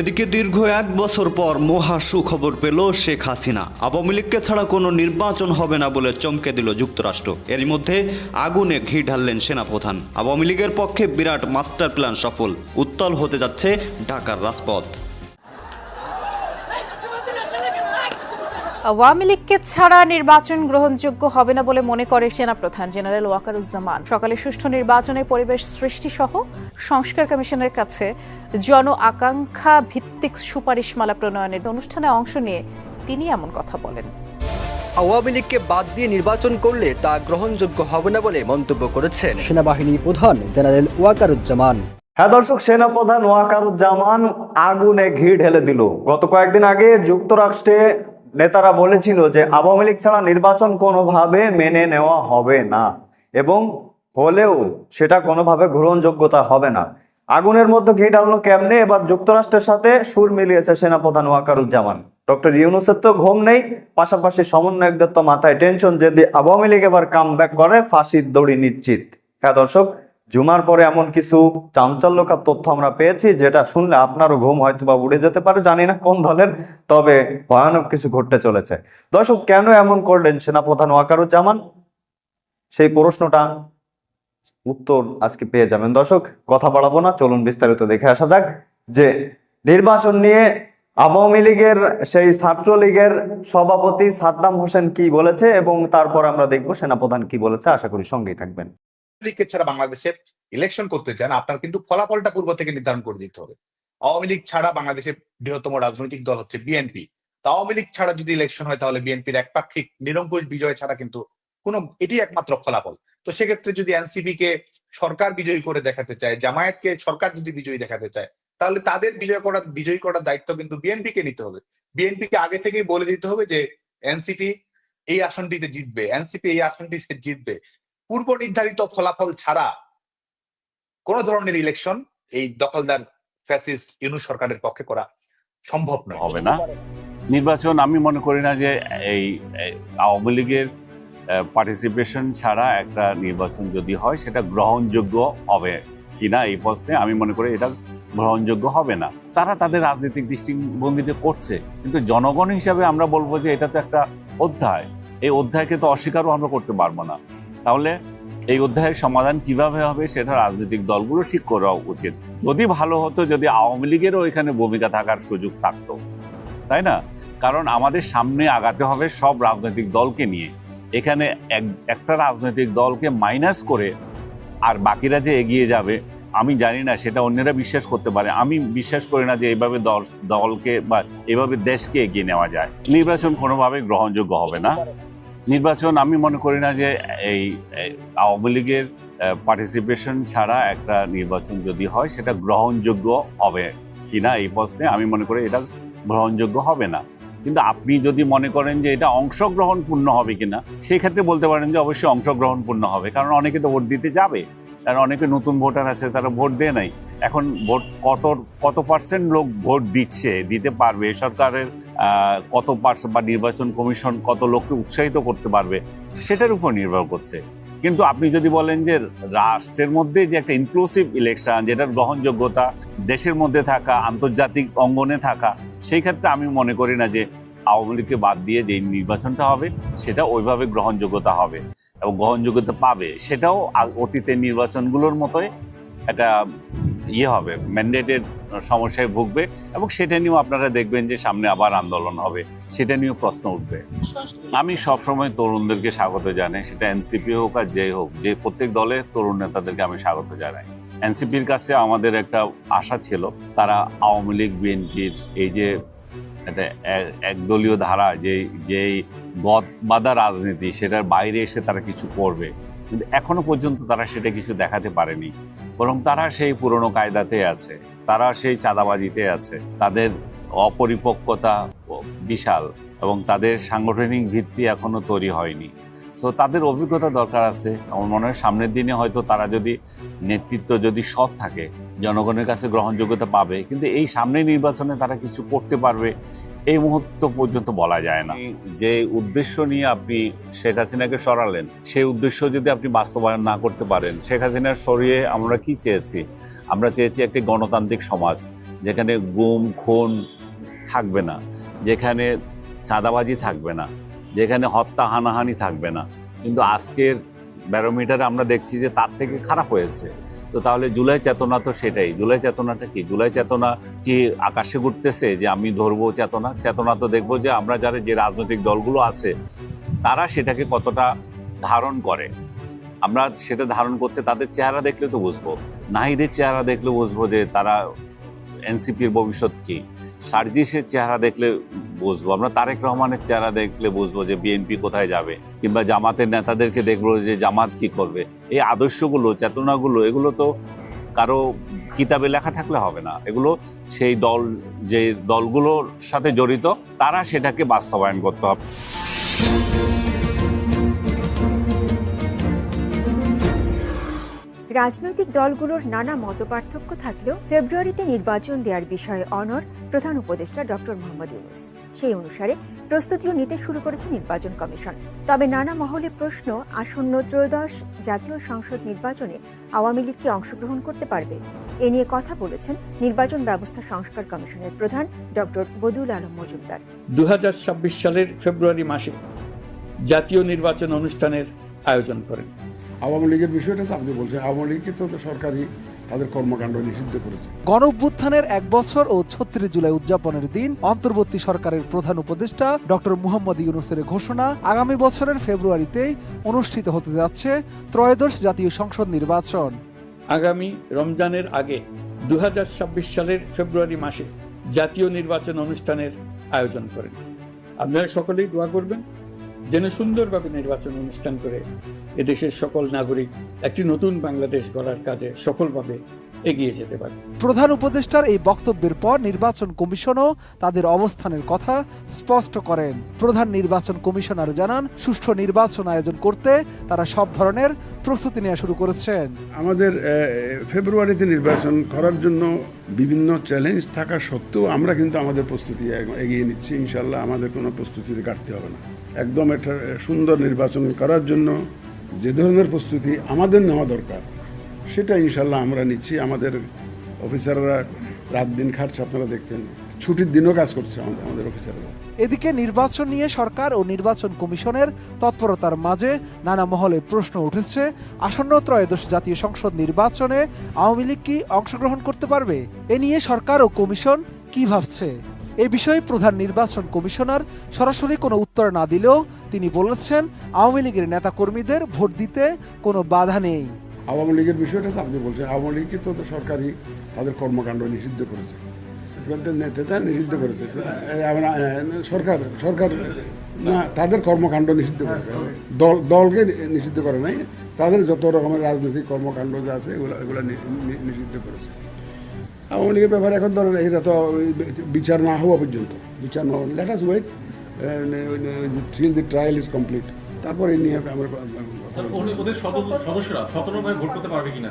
এদিকে দীর্ঘ এক বছর পর মহা সুখবর পেল শেখ হাসিনা। আওয়ামী লীগকে ছাড়া কোনো নির্বাচন হবে না বলে চমকে দিল যুক্তরাষ্ট্র। এরই মধ্যে আগুনে ঘি ঢাললেন সেনাপ্রধান। আওয়ামী লীগের পক্ষে বিরাট মাস্টার প্ল্যান সফল। উত্তল হতে যাচ্ছে ঢাকার রাজপথ। আওয়ামী লীগকে ছাড়া নির্বাচন গ্রহণযোগ্য হবে না বলে মনে করে সেনাপ্রধান জেনারেল ওয়াকারুজ্জামান। সকালে সুষ্ঠু নির্বাচনে পরিবেশ সৃষ্টি সহ সংস্কার কমিশনের কাছে জন আকাঙ্ক্ষা ভিত্তিক সুপারিশমালা প্রণয়নের অনুষ্ঠানে অংশ নিয়ে তিনি এমন কথা বলেন। আওয়ামী লীগকে বাদ দিয়ে নির্বাচন করলে তা গ্রহণযোগ্য হবে না বলে মন্তব্য করেছেন। সেনাবাহিনী প্রধান জেনারেল ওয়াকারুজ্জামান। হ্যাঁ দর্শক সেনাপ্রধান ওয়াকারুজ্জামান আগুনে ঘি ঢেলে দিল। গত কয়েকদিন আগে যুক্তরাষ্ট্রে নেতারা বলেছিল যে আওয়ামী লীগ ছাড়া নির্বাচন কোনোভাবে মেনে নেওয়া হবে না এবং হলেও সেটা কোনোভাবে গ্রহণযোগ্যতা হবে না। আগুনের মধ্যে ঘি ঢাললো কেমনে? এবার যুক্তরাষ্ট্রের সাথে সুর মিলিয়েছে সেনাপ্রধান ওয়াকারুজ্জামান। ডক্টর ইউনুসের তো ঘুম নেই, পাশাপাশি সমন্বয়কদের তো মাথায় টেনশন যদি আওয়ামী লীগ এবার কাম করে, ফাঁসির দড়ি নিশ্চিত। হ্যাঁ দর্শক জুমার পরে এমন কিছু চাঞ্চল্যকার তথ্য আমরা পেয়েছি, যেটা শুনলে আপনারও ঘুম হয়তো বা উড়ে যেতে পারে, জানি না কোন দলের, তবে ভয়ানক কিছু ঘটতে চলেছে। দর্শক, কেন এমন করলেন সেনাপ্রধান ওয়াকারুজ্জামান? সেই প্রশ্নটা উত্তর আজকে পেয়ে যাবেন। দর্শক, কথা বাড়াবো না, চলুন বিস্তারিত দেখে আসা যাক যে নির্বাচন নিয়ে আওয়ামী লীগের সেই ছাত্রলীগের সভাপতি সাদ্দাম হোসেন কি বলেছে এবং তারপর আমরা দেখব সেনাপ্রধান কি বলেছে। আশা করি সঙ্গেই থাকবেন। লীগকে ছাড়া বাংলাদেশের ইলেকশন করতে চান আপনার কিন্তু ফলাফলটা পূর্ব থেকে নির্ধারণ করে দিতে হবে। আওয়ামী লীগ ছাড়া বাংলাদেশের বৃহত্তম রাজনৈতিক দল হচ্ছে বিএনপি তো আওয়ামী লীগ ছাড়া যদি ইলেকশন হয়, তাহলে বিএনপির একপাক্ষিক নিরঙ্কুশ বিজয় ছাড়া কিন্তু কোনো, এটি একমাত্র ফলাফল। তো সেক্ষেত্রে যদি এনসিপি কে সরকার বিজয়ী করে দেখাতে চায়, জামায়াতকে সরকার যদি বিজয়ী দেখাতে চায়, তাহলে তাদের বিজয় করার, বিজয়ী করার দায়িত্ব কিন্তু বিএনপি কে নিতে হবে। বিএনপি কে আগে থেকেই বলে দিতে হবে যে এনসিপি এই আসনটিতে জিতবে এনসিপি এই আসনটিতে জিতবে। পূর্ব নির্ধারিত ফলাফল ছাড়া কোন ধরনের ইলেকশন এই দখলদার ফ্যাসিস্ট ইউনু সরকারের পক্ষে করা সম্ভব নয়। হবে না। নির্বাচন আমি মনে করি না যে এই আওয়ামী লীগের পার্টিসিপেশন ছাড়া একটা নির্বাচন যদি হয়, সেটা গ্রহণযোগ্য হবে কিনা এই প্রশ্নে আমি মনে করি এটা গ্রহণযোগ্য হবে না। তারা তাদের রাজনৈতিক দৃষ্টিভঙ্গিতে করছে, কিন্তু জনগণ হিসাবে আমরা বলব যে এটা তো একটা অধ্যায়। এই অধ্যায়কে তো অস্বীকারও আমরা করতে পারব না। তাহলে এই অধ্যায়ের সমাধান কীভাবে হবে সেটা রাজনৈতিক দলগুলো ঠিক করা উচিত। যদি ভালো হতো, যদি আওয়ামী লীগেরও এখানে ভূমিকা থাকার সুযোগ থাকতো, তাই না? কারণ আমাদের সামনে আগাতে হবে সব রাজনৈতিক দলকে নিয়ে। এখানে এক- একটা রাজনৈতিক দলকে মাইনাস করে আর বাকিরা যে এগিয়ে যাবে, আমি জানি না, সেটা অন্যরা বিশ্বাস করতে পারে। আমি বিশ্বাস করি না যে এইভাবে দল, দলকে বা এভাবে দেশকে এগিয়ে নেওয়া যায়। নির্বাচন কোনোভাবে গ্রহণযোগ্য হবে না। নির্বাচন, আমি মনে করি না যে এই আওয়ামী লীগের পার্টিসিপেশন ছাড়া একটা নির্বাচন যদি হয়, সেটা গ্রহণযোগ্য হবে কি না এই প্রশ্নে আমি মনে করি এটা গ্রহণযোগ্য হবে না। কিন্তু আপনি যদি মনে করেন যে এটা অংশগ্রহণপূর্ণ হবে কিনা, সেই ক্ষেত্রে বলতে পারেন যে অবশ্যই অংশগ্রহণপূর্ণ হবে, কারণ অনেকে তো ভোট দিতে যাবে। কারণ অনেকে নতুন ভোটার আছে, তারা ভোট দেয় নাই। এখন ভোট কত কত পার্সেন্ট লোক ভোট দিচ্ছে, দিতে পারবে? সরকারের কত পার্সেন্ট বা নির্বাচন কমিশন কত লোককে উৎসাহিত করতে পারবে, সেটার উপর নির্ভর করছে। কিন্তু আপনি যদি বলেন যে রাষ্ট্রের মধ্যে যে একটা ইনক্লুসিভ ইলেকশন যেটার গ্রহণযোগ্যতা দেশের মধ্যে থাকা, আন্তর্জাতিক অঙ্গনে থাকা, সেই ক্ষেত্রে আমি মনে করি না যে আওয়ামী লীগকে বাদ দিয়ে যে নির্বাচনটা হবে, সেটা ওইভাবে গ্রহণযোগ্যতা হবে। এবং গ্রহণযোগ্যতা পাবে, সেটাও অতীতের নির্বাচনগুলোর মতোই একটা ইয়ে হবে ম্যান্ডেটের সমস্যায় ভুগবে এবং সেটা নিয়েও আপনারা দেখবেন যে সামনে আবার আন্দোলন হবে, সেটা নিয়েও প্রশ্ন উঠবে। আমি সবসময় তরুণদেরকে স্বাগত জানাই, সেটা এনসিপি হোক আর যে হোক, যে প্রত্যেক দলের তরুণ নেতাদেরকে আমি স্বাগত জানাই। এনসিপির কাছে আমাদের একটা আশা ছিল, তারা আওয়ামী লীগ, বিএনপির এই যে একটা একদলীয় ধারা যে যেই গদ বাঁধা রাজনীতি, সেটার বাইরে এসে তারা কিছু করবে। কিন্তু এখনও পর্যন্ত তারা সেটা কিছু দেখাতে পারেনি। বরং তারা সেই পুরনো কায়দাতে আছে, তারা সেই চাঁদাবাজিতে আছে। তাদের অপরিপক্কতা বিশাল এবং তাদের সাংগঠনিক ভিত্তি এখনও তৈরি হয়নি। সো তাদের অভিজ্ঞতা দরকার আছে। আমার মনে হয় সামনের দিনে হয়তো তারা যদি নেতৃত্ব যদি সৎ থাকে জনগণের কাছে গ্রহণযোগ্যতা পাবে, কিন্তু এই সামনের নির্বাচনে তারা কিছু করতে পারবে, এই মুহূর্ত পর্যন্ত বলা যায় না। যে উদ্দেশ্য নিয়ে আপনি শেখ হাসিনাকে সরালেন, সেই উদ্দেশ্য যদি আপনি বাস্তবায়ন না করতে পারেন, শেখ হাসিনার সরিয়ে আমরা কি চেয়েছি? আমরা চেয়েছি একটি গণতান্ত্রিক সমাজ, যেখানে গুম, খুন থাকবে না, যেখানে চাঁদাবাজি থাকবে না, যেখানে হত্যা, হানাহানি থাকবে না। কিন্তু আজকের ব্যারোমিটারে আমরা দেখছি যে তার থেকে খারাপ হয়েছে। তো তাহলে জুলাই চেতনা তো সেটাই। জুলাই চেতনাটা কি? জুলাই চেতনা কি আকাশে ঘুরতেছে যে আমি ধরবো চেতনা? চেতনা তো দেখব যে আমরা যারা যে রাজনৈতিক দলগুলো আছে, তারা সেটাকে কতটা ধারণ করে। আমরা সেটা ধারণ করছে, তাদের চেহারা দেখলে তো বুঝব। নাহিদের চেহারা দেখলে বুঝব যে তারা এনসিপির ভবিষ্যৎ কি? সার্জিসের চেহারা দেখলে বুঝব, আমরা তারেক রহমানের চেহারা দেখলে বুঝব যে বিএনপি কোথায় যাবে, কিংবা জামাতের নেতাদেরকে দেখব যে জামাত কি করবে। এই আদর্শগুলো, চেতনাগুলো, এগুলো তো কারও কিতাবে লেখা থাকলে হবে না। এগুলো সেই দল, যে দলগুলোর সাথে জড়িত, তারা সেটাকে বাস্তবায়ন করতে হবে। রাজনৈতিক দলগুলোর নানা মতপার্থক্য থাকলেও ফেব্রুয়ারিতে নির্বাচন দেওয়ার বিষয়ে অনর প্রধান উপদেষ্টা ডক্টর মোহাম্মদ ইউনুস। সেই অনুসারে প্রস্তুতিও নিতে শুরু করেছে নির্বাচন কমিশন। তবে নানা মহলে প্রশ্ন, আসন্ন ত্রয়োদশ জাতীয় সংসদ নির্বাচনে আওয়ামী লীগ কি অংশগ্রহণ করতে পারবে? এ নিয়ে কথা বলেছেন নির্বাচন ব্যবস্থা সংস্কার কমিশনের প্রধান ডক্টর বদুল আলম মজুমদার। দু হাজার ছাব্বিশ সালের ফেব্রুয়ারি মাসে জাতীয় নির্বাচন অনুষ্ঠানের আয়োজন করেন। আওয়ামী লীগের বিষয়টা তো আপনি বলছেন আওয়ামী লীগকে তো সরকারি তাদের কর্মকাণ্ড নিষিদ্ধ করেছে। গণ অভ্যুত্থানের এক বছর ও ছত্রিশ জুলাই উদযাপনের দিন অন্তর্বর্তী সরকারের প্রধান উপদেষ্টা ডক্টর মুহাম্মদ ইউনুসের ঘোষণা আগামী বছরের ফেব্রুয়ারিতেই অনুষ্ঠিত হতে যাচ্ছে ত্রয়োদশ জাতীয় সংসদ নির্বাচন। আগামী রমজানের আগে দু হাজার ছাব্বিশ সালের ফেব্রুয়ারি মাসে জাতীয় নির্বাচন অনুষ্ঠানের আয়োজন করেন। আপনারা সকলেই দোয়া করবেন। যেন সুন্দরভাবে নির্বাচন অনুষ্ঠান করে এদেশের সকল নাগরিক একটি নতুন বাংলাদেশ গড়ার কাজে সফলভাবে এগিয়ে যেতে পারে। প্রধান উপদেষ্টার এই বক্তব্যের পর নির্বাচন কমিশনও তাদের অবস্থানের কথা স্পষ্ট করেন। প্রধান নির্বাচন কমিশনার জানান সুষ্ঠু নির্বাচন আয়োজন করতে তারা সব ধরনের প্রস্তুতি নেওয়া শুরু করেছেন। আমাদের ফেব্রুয়ারিতে নির্বাচন করার জন্য বিভিন্ন চ্যালেঞ্জ থাকা সত্ত্বেও আমরা কিন্তু আমাদের প্রস্তুতি এগিয়ে নিচ্ছি। ইনশাল্লাহ আমাদের কোনো প্রস্তুতিতে ঘাটতি হবে না। একদম একটা সুন্দর নির্বাচন করার জন্য যে ধরনের প্রস্তুতি আমাদের নেওয়া দরকার সেটা ইনশাল্লাহ আমরা নিচ্ছি। আমাদের অফিসাররা রাত দিন খাটছে, আপনারা দেখছেন। ছুটির দিনও কাজ করছে আমাদের অফিসাররা। এদিকে নির্বাচন নিয়ে সরকার ও নির্বাচন কমিশনের তৎপরতার মাঝে নানা মহলে প্রশ্ন উঠেছে। আসন্ন ত্রয়োদশ জাতীয় সংসদ নির্বাচনে আওয়ামী লীগ কি অংশগ্রহণ করতে পারবে? এ নিয়ে সরকার ও কমিশন কি ভাবছে? এ বিষয়ে প্রধান নির্বাচন কমিশনার সরাসরি কোনো উত্তর না দিলেও তিনি বলেছেন, আওয়ামী লীগের নেতাকর্মীদের ভোট দিতে কোনো বাধা নেই। আওয়ামী লীগের বিষয়টা তো আপনি বলছেন, আওয়ামী লীগকে তো সরকারি তাদের কর্মকাণ্ড নিষিদ্ধ করেছে। নেতা নিষিদ্ধ করেছে। সরকার সরকার, না, তাদের কর্মকাণ্ড নিষিদ্ধ করেছে। দল, দলকে নিষিদ্ধ করে নাই, তাদের যত রকমের রাজনৈতিক কর্মকাণ্ড যা আছে, এগুলো এগুলো নিষিদ্ধ করেছে। আওয়ামী লীগের ব্যাপারে এখন ধরেন এটা তো বিচার না হওয়া পর্যন্ত। বিচার না let us wait till the trial is complete তারপর নিয়ে আমরা ওদের সদস্যরা স্বতন্ত্রভাবে ভোট করতে পারবে কিনা?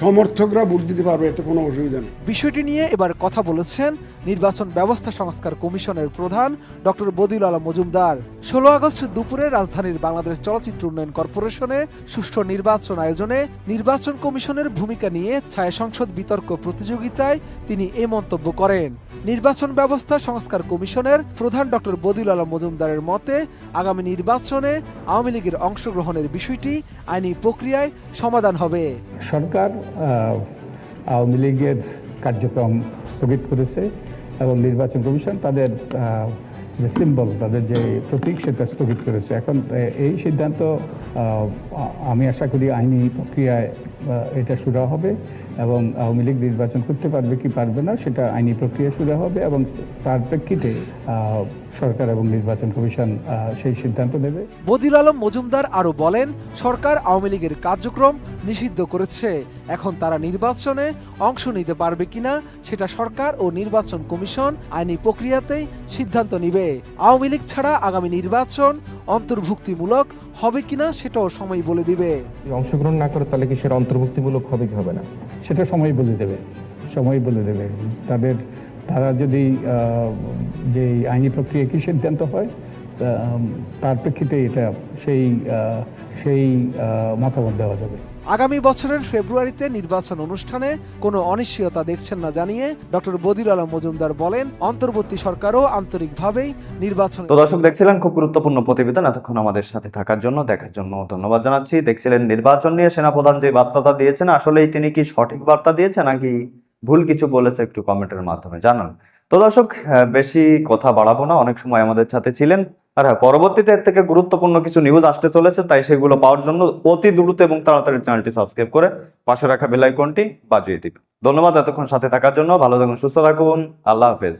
সমর্থকরা ভোট দিতে পারবে এতে কোনো অসুবিধা নেই। বিষয়টি নিয়ে এবার কথা বলেছেন নির্বাচন ব্যবস্থা সংস্কার কমিশনের প্রধান ডক্টর বদিউল আলম মজুমদার। ষোলো আগস্ট দুপুরে রাজধানীর বাংলাদেশ চলচ্চিত্র উন্নয়ন কর্পোরেশনে সুষ্ঠু নির্বাচন আয়োজনে নির্বাচন কমিশনের ভূমিকা নিয়ে ছায়া সংসদ বিতর্ক প্রতিযোগিতায় তিনি এ মন্তব্য করেন। নির্বাচন ব্যবস্থা সংস্কার কমিশনের প্রধান ডক্টর বদিউল আলম মজুমদারের মতে আগামী নির্বাচনে আওয়ামী লীগের অংশগ্রহণের বিষয়টি আইনি প্রক্রিয়ায় সমাধান হবে। সরকার আওয়ামী লীগের কার্যক্রম স্থগিত করেছে এবং নির্বাচন কমিশন তাদের যে সিম্বল তাদের যে প্রতীক সেটা স্থগিত করেছে। এখন এই সিদ্ধান্ত আমি আশা করি আইনি প্রক্রিয়ায় এটা শুরু হবে এবং আওয়ামী লীগ নির্বাচন করতে পারবে কি পারবে না সেটা আইনি প্রক্রিয়া শুরু হবে এবং তার প্রেক্ষিতে সরকার এবং নির্বাচন কমিশন সেই সিদ্ধান্ত নেবে। বদির আলম মজুমদার আরও বলেন, সরকার আওয়ামী লীগের কার্যক্রম নিষিদ্ধ করেছে। এখন তারা নির্বাচনে অংশ নিতে পারবে কিনা সেটা সরকার ও নির্বাচন কমিশন আইনি প্রক্রিয়াতেই সিদ্ধান্ত নিবে। আওয়ামী লীগ ছাড়া আগামী নির্বাচন অন্তর্ভুক্তিমূলক হবে কিনা সেটাও সময় বলে দিবে। অংশগ্রহণ না করে তাহলে কি সেটা অন্তর্ভুক্তিমূলক হবে কি হবে না? সেটা সময় বলে দেবে। সময় বলে দেবে। তাদের, তারা যদি যে আইনি প্রক্রিয়া কি সিদ্ধান্ত হয় তার প্রেক্ষিতে এটা সেই সেই মতামত দেওয়া যাবে। আগামী বছরের ফেব্রুয়ারিতে নির্বাচন অনুষ্ঠানে কোনো অনিশ্চয়তা দেখছেন না জানিয়ে ডক্টর বদির আলম মজুমদার বলেন অন্তর্বর্তী সরকারও আন্তরিকভাবেই নির্বাচন তো দর্শক দেখছিলেন খুব গুরুত্বপূর্ণ প্রতিবেদন এতক্ষণ আমাদের সাথে থাকার জন্য দেখার জন্য ধন্যবাদ জানাচ্ছি। দেখছিলেন নির্বাচন নিয়ে সেনাপ্রধান যে বার্তাটা দিয়েছেন আসলেই তিনি কি সঠিক বার্তা দিয়েছেন নাকি ভুল কিছু বলেছে একটু কমেন্টের মাধ্যমে জানান। তো দর্শক বেশি কথা বাড়াবো না অনেক সময় আমাদের সাথে ছিলেন। আর হ্যাঁ পরবর্তীতে এর থেকে গুরুত্বপূর্ণ কিছু নিউজ আসতে চলেছে, তাই সেগুলো পাওয়ার জন্য অতি দ্রুত এবং তাড়াতাড়ি চ্যানেলটি সাবস্ক্রাইব করে পাশে রাখা বেলাইকনটি বাজিয়ে দিবেন ধন্যবাদ এতক্ষণ সাথে থাকার জন্য, ভালো থাকুন, সুস্থ থাকুন, আল্লাহ হাফেজ।